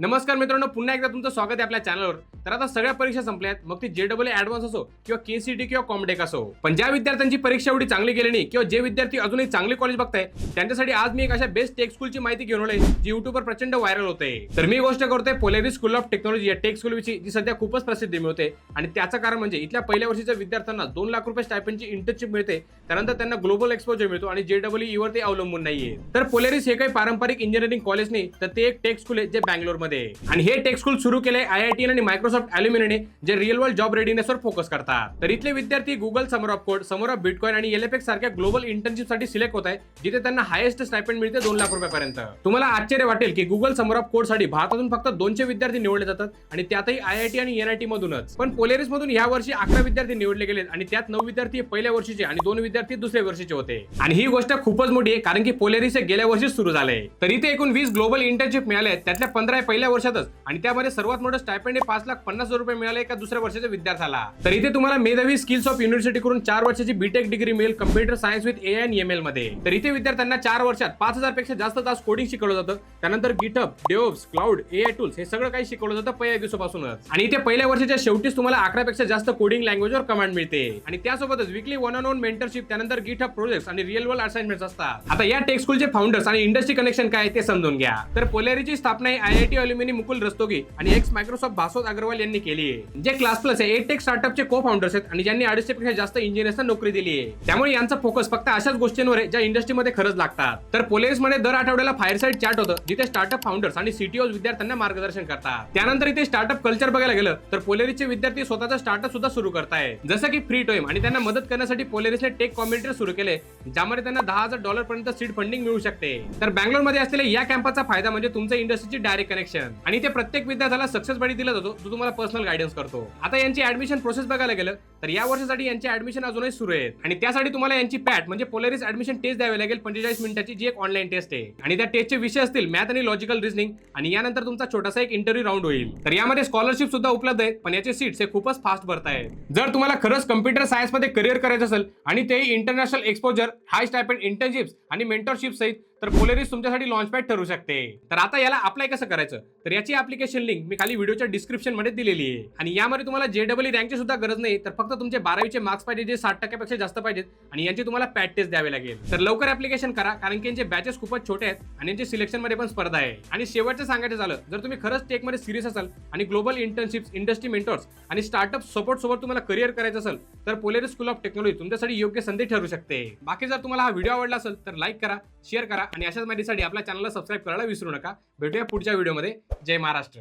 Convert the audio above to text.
नमस्कार मित्रांनो पुन्हा एकदा तुमचं स्वागत आहे आपल्या चॅनलवर तर आता सगळ्या परीक्षा संपल्यात. मग ती जे डबल ऍडव्हान्स असो किंवा केसीटी किंवा कॉमडेक असो. पण ज्या विद्यार्थ्यांची परीक्षा एवढी चांगली गेली नाही किंवा जे विद्यार्थी अजूनही चांगले कॉलेज बघताय त्यांच्यासाठी आज मी एक अशा बेस्ट टेक स्कूलची माहिती घेऊन आलोय जी युट्यूबवर प्रचंड व्हायरल होते. तर मी गोष्ट करतोय पोलेरी स्कूल ऑफ टेक्नॉलॉजी या टेक स्कूल विषयी जी सध्या खूपच प्रसिद्धी मिळते आणि त्याचं कारण म्हणजे इथल्या पहिल्या वर्षीच्या विद्यार्थ्यांना दोन लाख रुपये स्टायपनची इंटर्नशिप मिळते. त्यानंतर त्यांना ग्लोबल एक्सपोजर मिळतो आणि जे डबल वर ते अवलंबून नाहीये. तर पोलेरीस हे काही पारंपरिक इंजिनिअरिंग कॉलेज नाही तर ते एक टेक स्कूल आहे जे बँगलोर मध्ये. आणि हे टेक स्कूल सुरू केले आय आय टी आणि मायक्रोसॉफ्ट अल्युमिनीने जे रिअल वर्ल्ड जॉब रेडिनेसवर फोकस करतात. तर इथले विद्यार्थी Google summer of code summer of Bitcoin आणि एलएफएक्स सारख्या ग्लोबल इंटर्नशिपसाठी सिलेक्ट होत आहे जिथे त्यांना हायेस्ट स्टायपेंड मिळते दोन लाख रुपयापर्यंत. तुम्हाला आश्चर्य वाटेल की गुगल समर ऑफ कोडसाठी भारतातून फक्त दोनशे विद्यार्थी निवडले जातात आणि त्यातही आय आय टी आणि एनआयटी मधूनच. पण पोलेरिस मधून या वर्षी अकरा विद्यार्थी निवडले गेलेत आणि त्यात नऊ विद्यार्थी पहिल्या वर्षीचे आणि दोन विद्यार्थी दुसऱ्या वर्षीचे होते. आणि ही गोष्ट खूपच मोठी आहे कारण की पोलेरिस हे गेल्या वर्षी सुरू झाले तर इथे एकूण वीस ग्लोबल इंटर्नशिप मिळाले त्यातल्या पंधरा हे पहिल्या वर्षातच. आणि त्यामध्ये सर्वात मोठं स्टायपेंड हे पाच लाख पन्नास हजार रुपये मिळाले एका दुसऱ्या वर्षाच्या विद्यार्थ्याला. तर इथे तुम्हाला मेधावी स्किल्स ऑफ युनिव्हर्सिटी करून चार वर्षाची बीटेक डिग्री मिळेल computer science with A and M एलमध्ये. तर इथे विद्यार्थ्यांना चार वर्षात पाच हजारपेक्षा जास्त तास कोडिंग शिकवलं जातं. त्यानंतर GitHub devs cloud A I tools हे सगळं काही शिकवलं जातं पहिल्या दिवसापासूनच. आणि इथे पहिल्या वर्षाच्या शेवटीच तुम्हाला अकरा पेक्षा जास्त कोडिंग लँग्वेजवर कमांड मिळते. आणि त्यासोबतच weekly one on one mentorship त्यानंतर गिटअप प्रोजेक्ट आणि रिअल वर्ल्ड असाइनमेंट असतात. आता या टेक स्कूलचे फाउंडर्स आणि इंडस्ट्री कनेक्शन काय ते समजून घ्या. तर पोलेरीची स्थापना I I T alumni Mukul Rastogi आणि एक्स मायक्रोसॉफ्ट भासोद अग्रवाल यांनी केली आहे. जे क्लास प्लस आहे एटेक स्टार्टअपचे को फाउंडर्स आहेत आणि ज्यांनी अडीचशे पेक्षा जास्त इंजिनियर्सना नोकरी दिली आहे. त्यामुळे यांचा फोकस फक्त अशाच गोष्टींवर आहे ज्या इंडस्ट्रीमध्ये खरंच लागतात. तर पोलेस मध्ये दर आठवड्याला फायर साईड चॅट होतं जिथे स्टार्टअप फाउंडर्स आणि सीटीओ विद्यार्थ्यांना मार्गदर्शन करतात. त्यानंतर इथे स्टार्टअप कल्चर बघायला गेलं तर पोलेरीचे विद्यार्थी स्वतःचा स्टार्टअप सुद्धा सुरू करताय जसं की फ्री टोईम आणि त्यांना मदत करण्यासाठी पोलेरिसने टेक कॉम्युनिटी सुरू केले ज्यामध्ये त्यांना दहा हजार डॉलर पर्यंत सीड फंडिंग मिळू शकते. तर बँगलोरमध्ये असलेल्या या कॅम्पचा फायदा म्हणजे तुमच्या इंडस्ट्रीची डायरेक्ट कनेक्शन आणि ते प्रत्येक विद्यार्थ्याला सक्सेस बडी दिला जातो जो तुम्हाला पर्सनल गायडन्स करतो. आता यांची ऍडमिशन प्रोसेस बघायला गेलं तर या वर्षासाठी यांची ऍडमिशन अजूनही सुरू आहेत आणि त्यासाठी तुम्हाला यांची पॅट म्हणजे पोलरिस ऍडमिशन टेस्ट द्यावी लागेल पंचेचाळीस मिनिटाची जी एक ऑनलाईन टेस्ट आहे. आणि त्या टेस्टचे विषय असतील मॅथ आणि लॉजिकल रिझनिंग आणि यानंतर तुमचा छोटासा एक इंटरव्ह्यू राऊंड होईल. तर यामध्ये स्कॉलरशिप सुद्धा उपलब्ध आहेत पण याचे सीट्स हे खूपच फास्ट भरत जर तुम्हाला खरंच कम्प्युटर सायन्समध्ये करिअर करायचं असेल आणि तेही international exposure high stipend internships आणि मेंटरशिप सहित तर पोलेरिस तुमच्यासाठी लॉन्चपॅड ठरू शकते. तर आता याला अप्लाय कसं करायचं? तर याची अप्लिकेशन लिंक मी खाली व्हिडिओच्या डिस्क्रिप्शनमध्ये दिलेली आहे. आणि यामध्ये तुम्हाला जे डबल रँकची सुद्धा गरज नाही तर फक्त तुमचे बारावीचे मार्क्स पाहिजे जे साठ टक्क्यापेक्षा जास्त पाहिजेत आणि यांची तुम्हाला पॅट टेस्ट द्यावी लागेल. तर लवकर ऍप्लिकेशन करा कारण की यांचे बॅचेस खूपच छोटे आहेत आणि यांचे सिलेक्शनमध्ये पण स्पर्धा आहे. आणि शेवटचं सांगायचं झालं जर तुम्ही खरंच टेकमध्ये सिरियस असाल आणि ग्लोबल इंटर्नशिप्स इंडस्ट्री मेंटर्स आणि स्टार्टअप सपोर्ट सोबत तुम्हाला करिअर करायचं असेल तर पोलेरी स्कूल ऑफ टेक्नॉलॉजी तुमच्यासाठी योग्य संधी ठरू शकते. बाकी जर तुम्हाला हा व्हिडिओ आवडला असेल तर लाईक करा शेअर करा आणि अशाच माहितीसाठी आपल्या चॅनलला सबस्क्राईब करायला विसरू नका. भेटूया पुढच्या व्हिडिओमध्ये जय महाराष्ट्र.